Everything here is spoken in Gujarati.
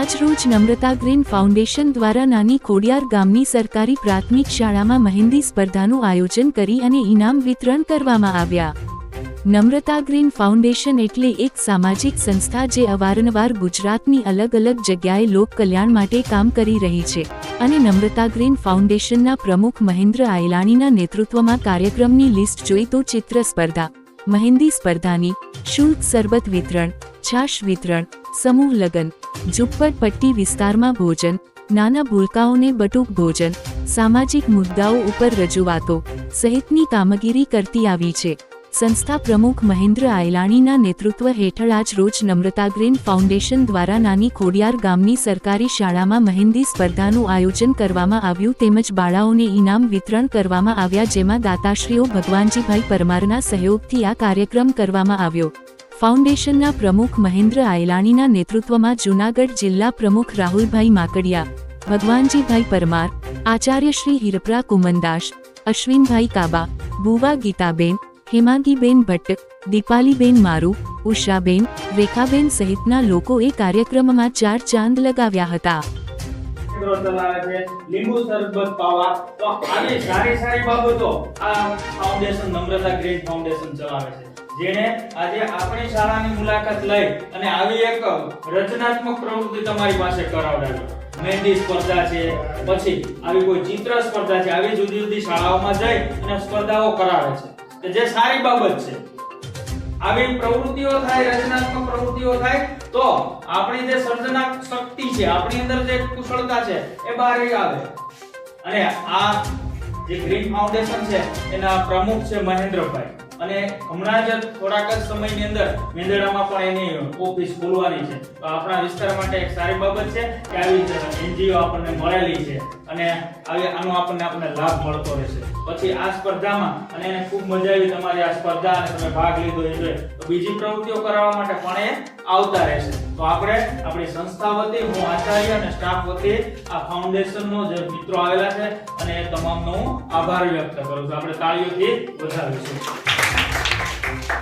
આજરોજ નમ્રતા ગ્રીન ફાઉન્ડેશન દ્વારા નાની ખોડિયાર ગામની સરકારી પ્રાથમિક શાળામાં મહેંદી સ્પર્ધાનું આયોજન કરી અને ઇનામ વિતરણ કરવામાં આવ્યા. નમ્રતા ગ્રીન ફાઉન્ડેશન એટલે એક સામાજિક સંસ્થા જે અવારનવાર ગુજરાતની અલગ અલગ જગ્યાએ લોક કલ્યાણ માટે કામ કરી રહી છે અને નમ્રતા ગ્રીન ફાઉન્ડેશનના પ્રમુખ મહેન્દ્ર આયલાણીના નેતૃત્વમાં કાર્યક્રમની લિસ્ટ જોઈ તો ચિત્ર સ્પર્ધા મહેંદી સ્પર્ધાની, શુલ્ક સરબત વિતરણ છાશ વિતરણ, સમૂહ લગ્ન, ઝુંપડપટ્ટી વિસ્તારમાં ભોજન, નાના ભૂલકાઓને બટુક ભોજન, સામાજિક મુદ્દાઓ ઉપર રજૂઆતો, સહિતની કામગીરી કરતી આવી છે. સંસ્થા પ્રમુખ મહેન્દ્ર આયલાણીના નેતૃત્વ હેઠળ આજ રોજ નમ્રતા ગ્રીન ફાઉન્ડેશન દ્વારા નાની ખોડિયાર ગામની સરકારી શાળામાં મહેંદી સ્પર્ધાનું આયોજન કરવામાં આવ્યું તેમજ બાળાઓને ઇનામ વિતરણ કરવામાં આવ્યા જેમાં દાતાશ્રીઓ ભગવાનજીભાઈ પરમારના સહયોગથી આ કાર્યક્રમ કરવામાં આવ્યો. ફાઉન્ડેશનના પ્રમુખ મહેન્દ્ર આયલાણીના નેતૃત્વમાં જૂનાગઢ જિલ્લા પ્રમુખ રાહુલભાઈ માકડિયા, ભગવાનજીભાઈ પરમાર, આચાર્ય શ્રી હિરપરા કુમનદાસ, અશ્વિનભાઈ કાબા, બુવા ગીતાબેન, હેમાંગીબેન ભટ્ટ, દીપાલીબેન મારુ, ઉષાબેન, રેખાબેન સહિતના લોકોએ કાર્યક્રમમાં ચાર ચાંદ લગાવ્યા હતા. કેન્દ્રો ચલાવે છે, લીંબુ શરબત પાવા. તો આવી સારી સારી બાબતો આ ફાઉન્ડેશન નમ્રતા ગ્રીન ફાઉન્ડેશન ચલાવે છે. જેણે આજે આપણી શાળાની મુલાકાત લઈ અને આવી એક રચનાત્મક પ્રવૃત્તિ તમારી પાસે કરાવડાવી. મહેંદી સ્પર્ધા છે, પછી આવી કોઈ ચિત્ર સ્પર્ધા છે, આવી જુદી જુદી શાળાઓમાં જઈ અને સ્પર્ધાઓ કરાવે છે. જે સારી બાબત છે આવી પ્રવૃત્તિઓ થાય, રચનાત્મક પ્રવૃત્તિઓ થાય, તો આપણી જે સર્જનાત્મક શક્તિ છે, આપણી અંદર જે કુશળતા છે, એ બહાર આવે. અને આ જે ગ્રીન ફાઉન્ડેશન છે, એના પ્રમુખ છે મહેન્દ્રભાઈ. અને હમણાં જ થોડાક જ સમયની અંદર મેંદરડામાં પણ એની ઓફિસ ખોલવાની છે. તો આપણા વિસ્તાર માટે એક સારી બાબત છે કે આવી એનજીઓ આપણને મળેલી છે અને આવી આનો આપણને આપણને લાભ મળતો રહેશે. પછી આ સ્પર્ધામાં, અને એને ખૂબ મજા આવી તમારી આ સ્પર્ધા અને તમે ભાગ લીધો એ જોઈએ તો બીજી પ્રવૃત્તિઓ કરાવવા માટે પણ એ આવતા રહેશે. તો આપણે આપણી સંસ્થા વતી, હું આચાર્ય અને સ્ટાફ વતી આ ફાઉન્ડેશનનો જે મિત્રો આવેલા છે અને એ તમામનો હું આભાર વ્યક્ત કરું છું. આપણે તાળીઓથી વધાવીશું Thank you.